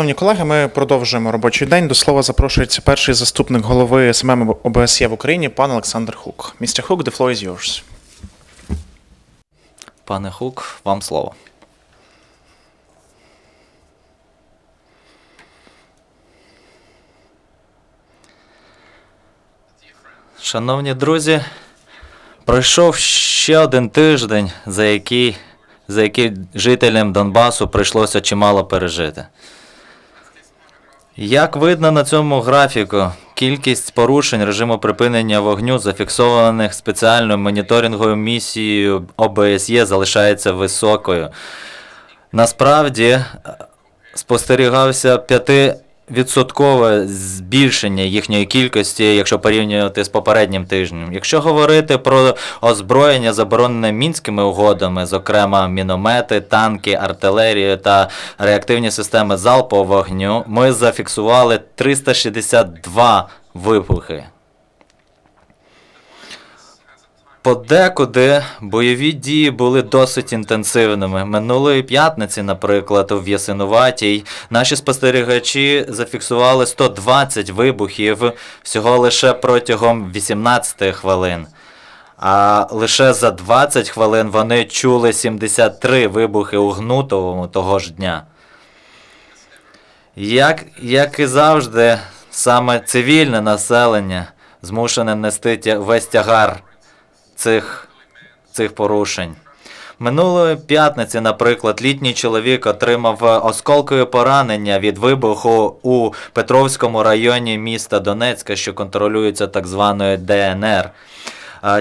Шановні колеги, ми продовжуємо робочий день. До слова запрошується перший заступник голови СММ ОБСЄ в Україні, пан Олександр Хук. Містер Хук, the floor is yours. Пане Хук, вам слово. Шановні друзі, пройшов ще один тиждень, за який, за який жителям Донбасу прийшлося чимало пережити. Як видно на цьому графіку, кількість порушень режиму припинення вогню, зафіксованих спеціальною моніторинговою місією ОБСЄ, залишається високою. Насправді спостерігався спостерігався 5% збільшення їхньої кількості, якщо порівнювати з попереднім тижнем. Якщо говорити про озброєння, заборонене мінськими угодами, зокрема міномети, танки, артилерію та реактивні системи залпового вогню, ми зафіксували 362 вибухи. Подекуди бойові дії були досить інтенсивними. Минулої п'ятниці, наприклад, у В'ясинуватій, наші спостерігачі зафіксували 120 вибухів всього лише протягом 18 хвилин. А лише за 20 хвилин вони чули 73 вибухи у Гнутовому того ж дня. Як, як і завжди, саме цивільне населення змушене нести весь тягар цих, цих порушень. Минулої п'ятниці, наприклад, літній чоловік отримав осколкове поранення від вибуху у Петровському районі міста Донецька, що контролюється так званою ДНР.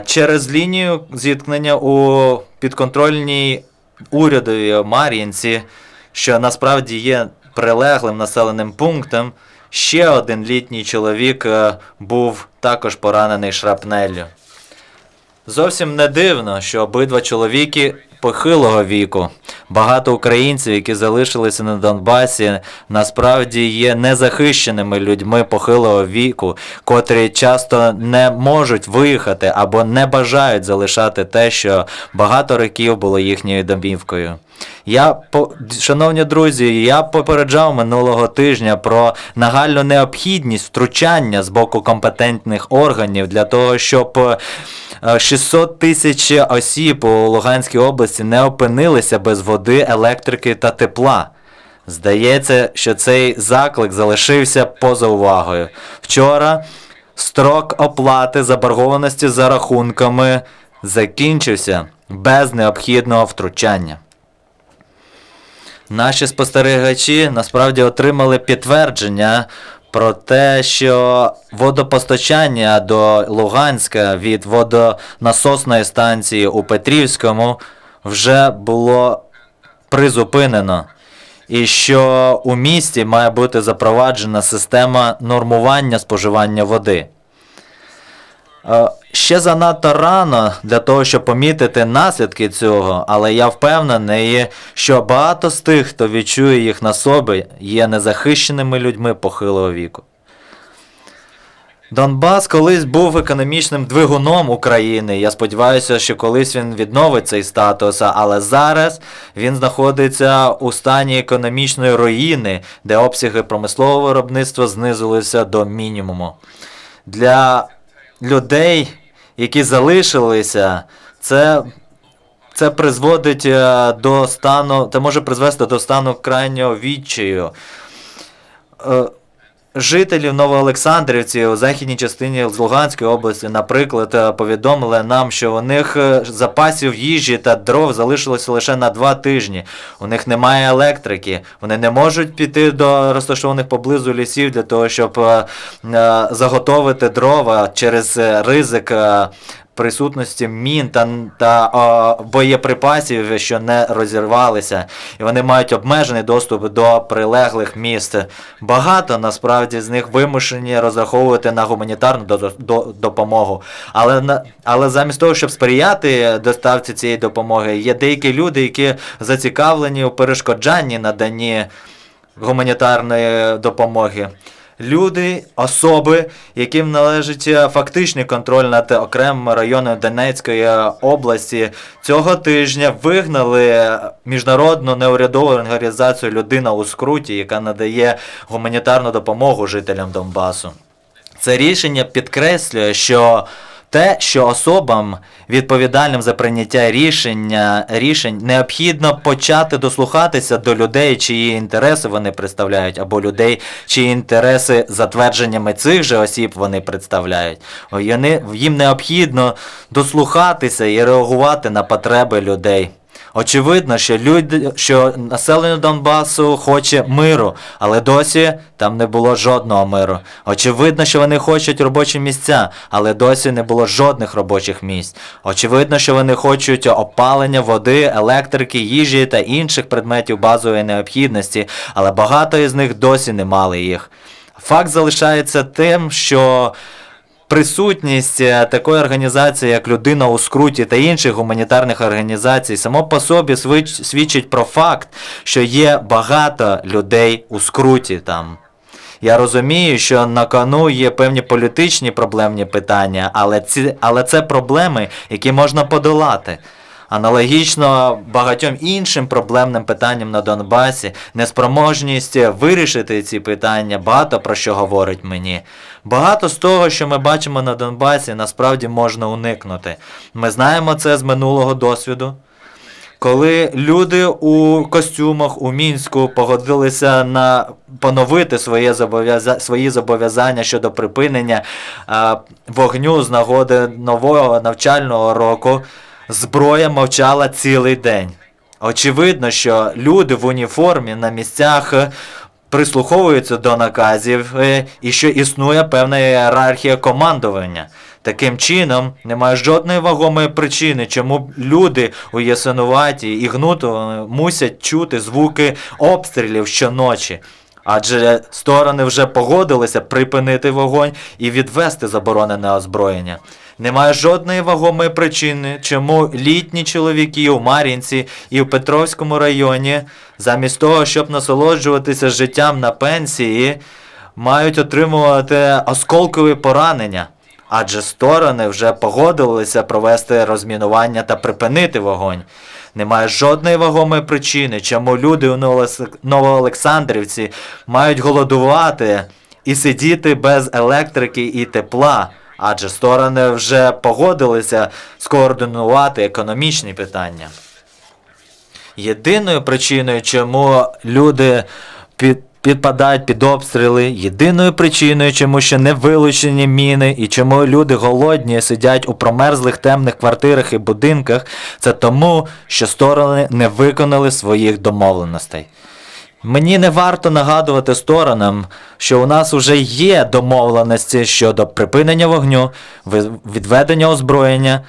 Через лінію зіткнення у підконтрольній урядовій Мар'їнці, що насправді є прилеглим населеним пунктом, ще один літній чоловік е, був також поранений шрапнеллю. Зовсім не дивно, що обидва чоловіки похилого віку. Багато українців, які залишилися на Донбасі, насправді є незахищеними людьми похилого віку, котрі часто не можуть виїхати або не бажають залишати те, що багато років було їхньою домівкою. Я по шановні друзі, я попереджав минулого тижня про нагальну необхідність втручання з боку компетентних органів для того, щоб е, 600 тисяч осіб у Луганській області не опинилися без води, електрики та тепла. Здається, що цей заклик залишився поза увагою. Вчора строк оплати заборгованості за рахунками закінчився без необхідного втручання. Наші спостерігачі насправді отримали підтвердження про те, що водопостачання до Луганська від водонасосної станції у Петрівському вже було призупинено. І що у місті має бути запроваджена система нормування споживання води. Е, Ще занадто рано для того, щоб помітити наслідки цього, але я впевнений, що багато з тих, хто відчує їх на собі, є незахищеними людьми похилого віку. Донбас колись був економічним двигуном України. Я сподіваюся, що колись він відновить цей статус, але зараз він знаходиться у стані економічної руїни, де обсяги промислового виробництва знизилися до мінімуму. Для людей, які залишилися, це, це призводить е, до стану, це може призвести до стану крайнього відчаю. Жителів Новоолександрівці у західній частині Луганської області, наприклад, повідомили нам, що у них е, запасів їжі та дров залишилося лише на два тижні. У них немає електрики, вони не можуть піти до розташованих поблизу лісів для того, щоб е, е, заготовити дрова через ризик. Присутності мін та, та о, боєприпасів, що не розірвалися, і вони мають обмежений доступ до прилеглих міст. Багато насправді з них вимушені розраховувати на гуманітарну до, до, допомогу. Але на але замість того, щоб сприяти доставці цієї допомоги, є деякі люди, які зацікавлені у перешкоджанні наданні гуманітарної допомоги. Люди, особи, яким належить е, фактичний контроль над окремими районами Донецької е, області, цього тижня вигнали міжнародну неурядову організацію Людина у скруті, яка надає гуманітарну допомогу жителям Донбасу. Це рішення підкреслює, що те, що особам, відповідальним за прийняття рішення, рішень, необхідно почати дослухатися до людей, чиї інтереси вони представляють, або людей, чиї інтереси затвердженнями цих же осіб вони представляють. Їм необхідно дослухатися і реагувати на потреби людей. Очевидно, що люди, що населення Донбасу хоче миру, але досі там не було жодного миру. Очевидно, що вони хочуть робочі місця, але досі не було жодних робочих місць. Очевидно, що вони хочуть опалення, води, електрики, їжі та інших предметів базової необхідності, але багато із них досі не мали їх. Факт залишається тим, що Присутність е, такої організації, як Людина у скруті та інших гуманітарних організацій, само по собі свідчить про факт, що є багато людей у скруті там. Я розумію, що на кону є певні політичні проблемні питання, але, ці, але це проблеми, які можна подолати. Аналогічно багатьом іншим проблемним питанням на Донбасі, неспроможність вирішити ці питання, багато про що говорить мені. Багато з того, що ми бачимо на Донбасі, насправді можна уникнути. Ми знаємо це з минулого досвіду. Коли люди у костюмах у мінську погодилися на поновити своє зобов'яза... свої зобов'язання щодо припинення а, вогню з нагоди нового навчального року, зброя мовчала цілий день. Очевидно, що люди в уніформі на місцях прислуховуються до наказів е, і що існує певна ієрархія командування. Таким чином, немає жодної вагомої причини, чому люди у Ясинуваті і Гнутово мусять чути звуки обстрілів щоночі. Адже сторони вже погодилися припинити вогонь і відвести заборонене озброєння. Немає жодної вагомої причини, чому літні чоловіки у Мар'їнці і в Петровському районі, замість того, щоб насолоджуватися життям на пенсії, мають отримувати осколкові поранення. Адже сторони вже погодилися провести розмінування та припинити вогонь. Немає жодної вагомої причини, чому люди у Новоолександрівці мають голодувати і сидіти без електрики і тепла, адже сторони вже погодилися скоординувати економічні питання. Єдиною причиною, чому люди під, підпадають під обстріли, єдиною причиною, чому ще не вилучені міни і чому люди голодні сидять у промерзлих темних квартирах і будинках, це тому, що сторони не виконали своїх домовленостей. Мені не варто нагадувати сторонам, що у нас вже є домовленості щодо припинення вогню, відведення озброєння,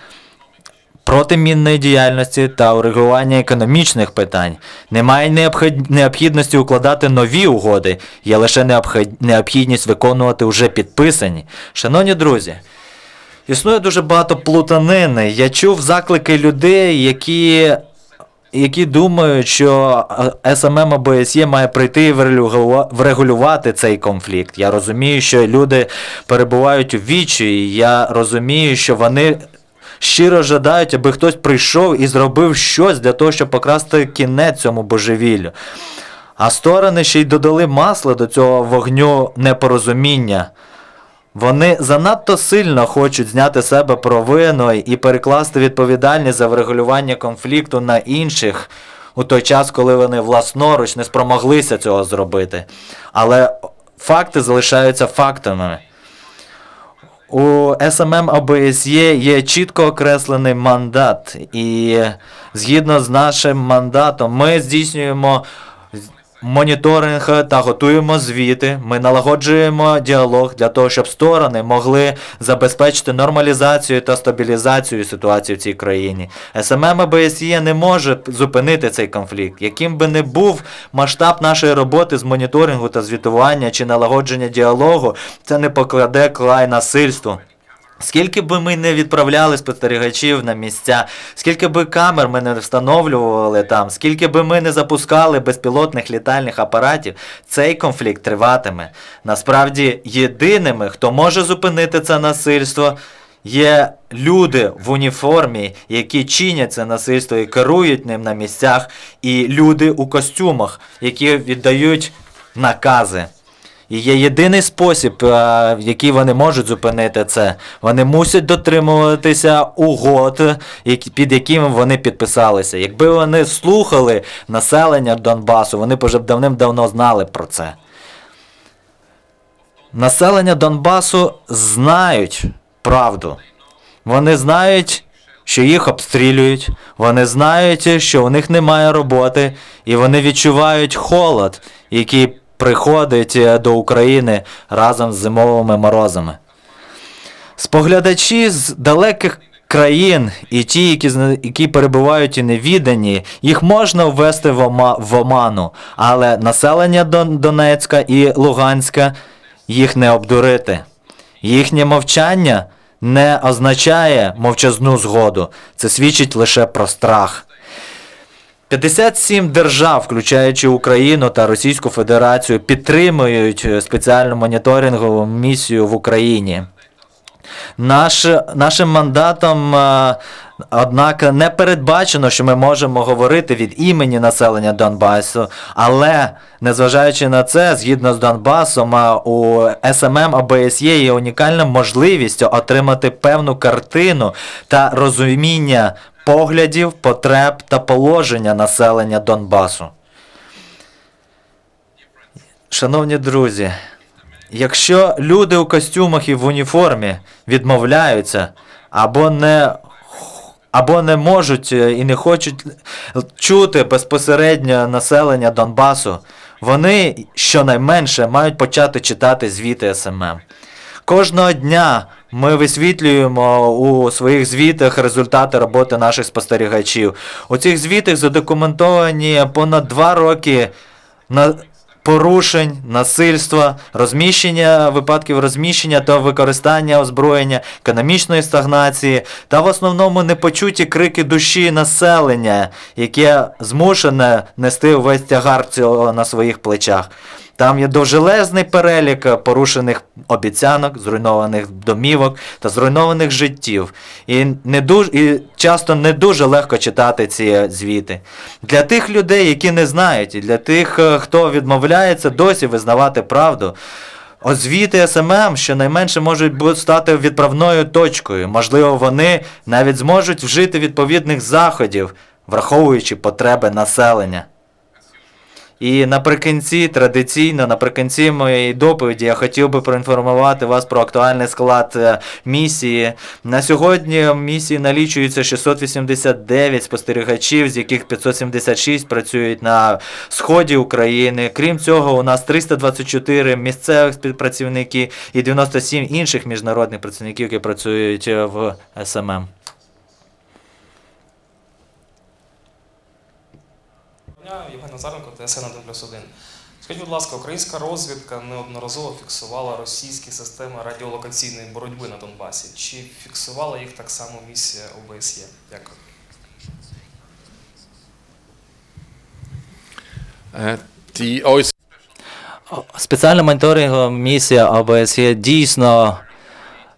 протимінної діяльності та урегулювання економічних питань. Немає необхід- необхідності укладати нові угоди, є лише необхід- необхідність виконувати вже підписані. Шановні друзі, існує дуже багато плутанини. Я чув заклики людей, які. Які думають, що е, СММ ОБСЄ має прийти і врегулювати цей конфлікт. Я розумію, що люди перебувають у вічі, і я розумію, що вони щиро жадають, аби хтось прийшов і зробив щось для того, щоб покрасти кінець цьому божевіллю. А сторони ще й додали масло до цього вогню непорозуміння. Вони занадто сильно хочуть зняти себе провину і перекласти відповідальність за врегулювання конфлікту на інших у той час, коли вони власноруч не спромоглися цього зробити. Але факти залишаються фактами. У СММ ОБСЄ є чітко окреслений мандат, і згідно з нашим мандатом ми здійснюємо моніторинг та готуємо звіти. Ми налагоджуємо діалог для того, щоб сторони могли забезпечити нормалізацію та стабілізацію ситуації в цій країні. СММ ОБСЄ не може зупинити цей конфлікт. Яким би не був масштаб нашої роботи з моніторингу та звітування чи налагодження діалогу, це не покладе край насильству. Скільки би ми не відправляли спостерігачів на місця, скільки би камер ми не встановлювали там, скільки би ми не запускали безпілотних літальних апаратів, цей конфлікт триватиме. Насправді, єдиними, хто може зупинити це насильство, є люди в уніформі, які чинять це насильство і керують ним на місцях, і люди у костюмах, які віддають накази. І є єдиний спосіб, е, в який вони можуть зупинити це. Вони мусять дотримуватися угод, під якими вони підписалися. Якби вони слухали населення Донбасу, вони б вже давним-давно знали про це. Населення Донбасу знають правду. Вони знають, що їх обстрілюють, вони знають, що у них немає роботи, і вони відчувають холод, який приходить е, до України разом з зимовими морозами. Споглядачі з далеких країн і ті, які, які перебувають у невіданні, їх можна ввести в, ома, в оману, але населення Донецька і Луганська їх не обдурити. Їхнє мовчання не означає мовчазну згоду. Це свідчить лише про страх. 57 держав, включаючи Україну та Російську Федерацію, підтримують е, спеціальну моніторингову місію в Україні. Наш, нашим мандатом, е, однак, не передбачено, що ми можемо говорити від імені населення Донбасу, але незважаючи на це, згідно з Донбасом, у СММ ОБСЄ є унікальна можливість отримати певну картину та розуміння поглядів, потреб та положення населення Донбасу. Шановні друзі, якщо люди у костюмах і в уніформі відмовляються або не, або не можуть е, і не хочуть чути безпосередньо населення Донбасу, вони щонайменше мають почати читати звіти СММ. Кожного дня ми висвітлюємо у своїх звітах результати роботи наших спостерігачів. У цих звітах задокументовані понад два роки на порушень, насильства, розміщення випадків розміщення та використання озброєння, економічної стагнації та в основному непочуті крики душі населення, яке змушене нести увесь тягар цього на своїх плечах. Там є довжелезний перелік порушених обіцянок, зруйнованих домівок та зруйнованих життів. І, не дуже, і часто не дуже легко читати ці звіти. Для тих людей, які не знають, і для тих, е, хто відмовляється досі визнавати правду. Озвіти СММ щонайменше можуть стати відправною точкою. Можливо, вони навіть зможуть вжити відповідних заходів, враховуючи потреби населення. І наприкінці, традиційно, наприкінці моєї доповіді, я хотів би проінформувати вас про актуальний склад е, місії. На сьогодні місії налічується 689 спостерігачів, з яких 576 працюють на сході України. Крім цього, у нас 324 місцевих співпрацівники і 97 інших міжнародних працівників, які працюють в СММ. Дня, Євген Назаренко, ТСН 1 плюс 1. Скажіть, будь ласка, українська розвідка неодноразово фіксувала російські системи радіолокаційної боротьби на Донбасі. Чи фіксувала їх так само місія ОБСЄ? Дякую. OSCE Спеціальна моніторингова місія ОБСЄ дійсно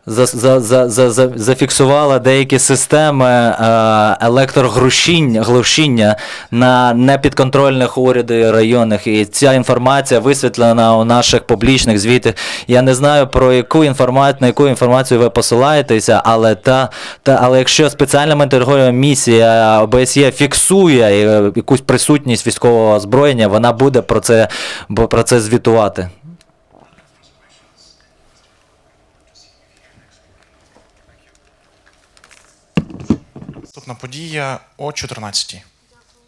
за, за, за, за, за, зафіксувала деякі системи е, електроглушіння глушіння на непідконтрольних уряду районах. І ця інформація висвітлена у наших публічних звітах. Я не знаю про яку інформацію, на яку інформацію ви посилаєтеся, але та, та але якщо спеціальна моніторингова місія ОБСЄ фіксує е, якусь присутність військового озброєння, вона буде про це, про це звітувати. Наступна подія о 14